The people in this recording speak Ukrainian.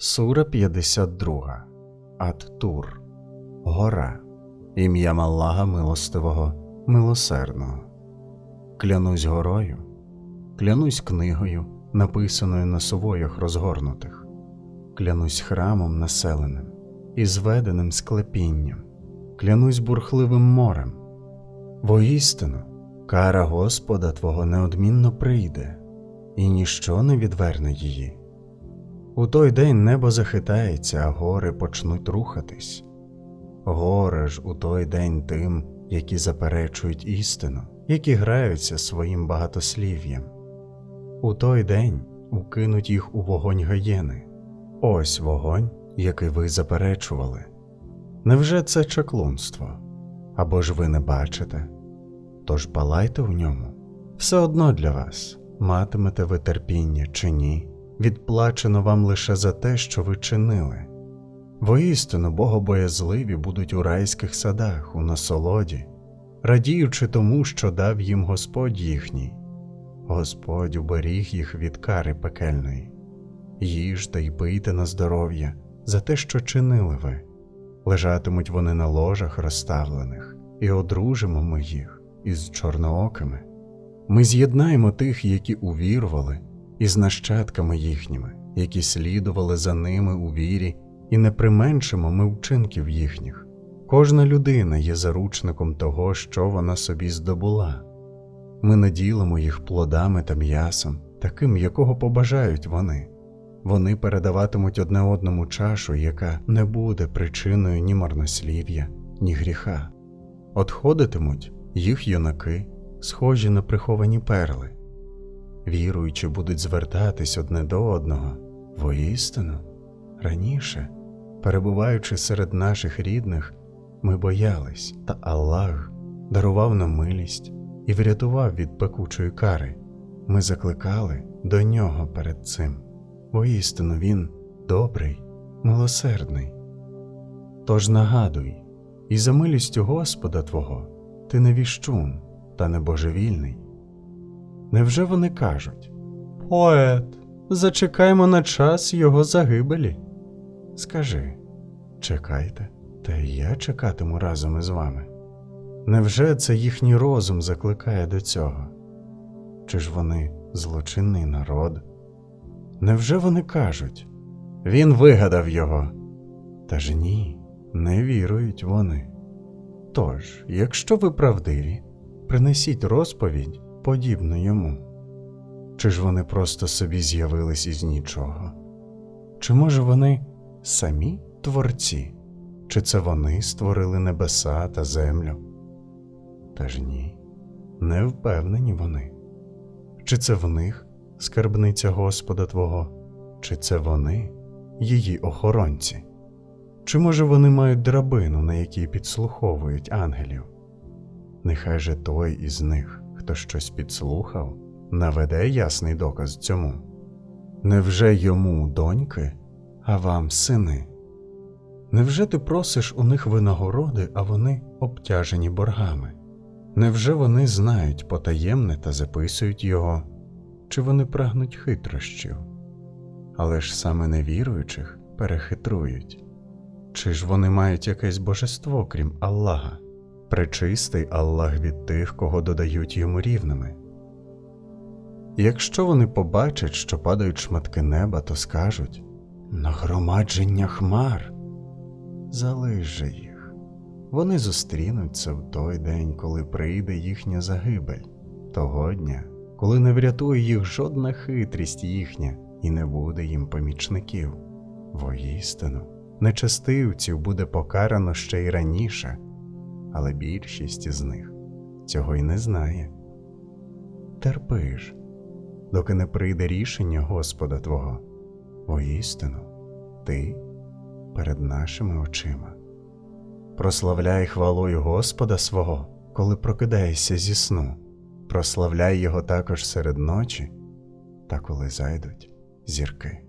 Сура 52. Ат-Тур. Гора. Ім'ям Аллаха Милостивого, Милосердного. Клянусь горою, клянусь книгою, написаною на совоях розгорнутих, клянусь храмом населеним і зведеним склепінням, клянусь бурхливим морем. Воістину, кара Господа Твого неодмінно прийде, і ніщо не відверне її. У той день небо захитається, а гори почнуть рухатись. Горе ж у той день тим, які заперечують істину, які граються своїм багатослів'ям. У той день укинуть їх у вогонь гаєни. Ось вогонь, який ви заперечували. Невже це чаклунство? Або ж ви не бачите? Тож палайте в ньому. Все одно для вас матимете ви терпіння чи ні відплачено вам лише за те, що ви чинили. Воістину богобоязливі будуть у райських садах, у насолоді, радіючи тому, що дав їм Господь їхній. Господь уберіг їх від кари пекельної. Їжте й пийте на здоров'я за те, що чинили ви. Лежатимуть вони на ложах розставлених, і одружимо ми їх із чорноокими. Ми з'єднаємо тих, які увірували, із нащадками їхніми, які слідували за ними у вірі, і не применшимо ми вчинків їхніх. Кожна людина є заручником того, що вона собі здобула. Ми наділимо їх плодами та м'ясом, таким, якого побажають вони. Вони передаватимуть одне одному чашу, яка не буде причиною ні марнослів'я, ні гріха. Отходитимуть їх юнаки, схожі на приховані перли віруючи, будуть звертатись одне до одного воістину. Раніше, перебуваючи серед наших рідних, ми боялись, та Аллах дарував нам милість і врятував від пекучої кари. Ми закликали до нього перед цим. Воістину він добрий, милосердний. Тож нагадуй, і за милістю Господа Твого ти не віщун та не божевільний. Невже вони кажуть Поет, зачекаймо на час його загибелі? Скажи чекайте, та й я чекатиму разом із вами. Невже це їхній розум закликає до цього? Чи ж вони злочинний народ? Невже вони кажуть Він вигадав його? Та ж ні, не вірують вони. Тож, якщо ви правдиві, принесіть розповідь подібно йому? Чи ж вони просто собі з'явились із нічого? Чи може вони самі творці, чи це вони створили небеса та землю? Та ж ні, не впевнені вони. Чи це в них скарбниця Господа Твого, чи це вони, її охоронці? Чи може вони мають драбину, на якій підслуховують ангелів? Нехай же той із них хто щось підслухав, наведе ясний доказ цьому. Невже йому доньки, а вам сини? Невже ти просиш у них винагороди, а вони обтяжені боргами? Невже вони знають потаємне та записують його, чи вони прагнуть хитрощів? Але ж саме невіруючих перехитрують, чи ж вони мають якесь божество, крім Аллаха? Пречистий Аллах від тих, кого додають йому рівними. Якщо вони побачать, що падають шматки неба, то скажуть нагромадження хмар, залиш же їх, вони зустрінуться в той день, коли прийде їхня загибель, того дня, коли не врятує їх жодна хитрість їхня і не буде їм помічників. Воістину, нечестивців буде покарано ще й раніше але більшість із них цього й не знає. Терпи ж, доки не прийде рішення Господа Твого, воістину, ти перед нашими очима. Прославляй хвалою Господа свого, коли прокидаєшся зі сну, прославляй Його також серед ночі та коли зайдуть зірки.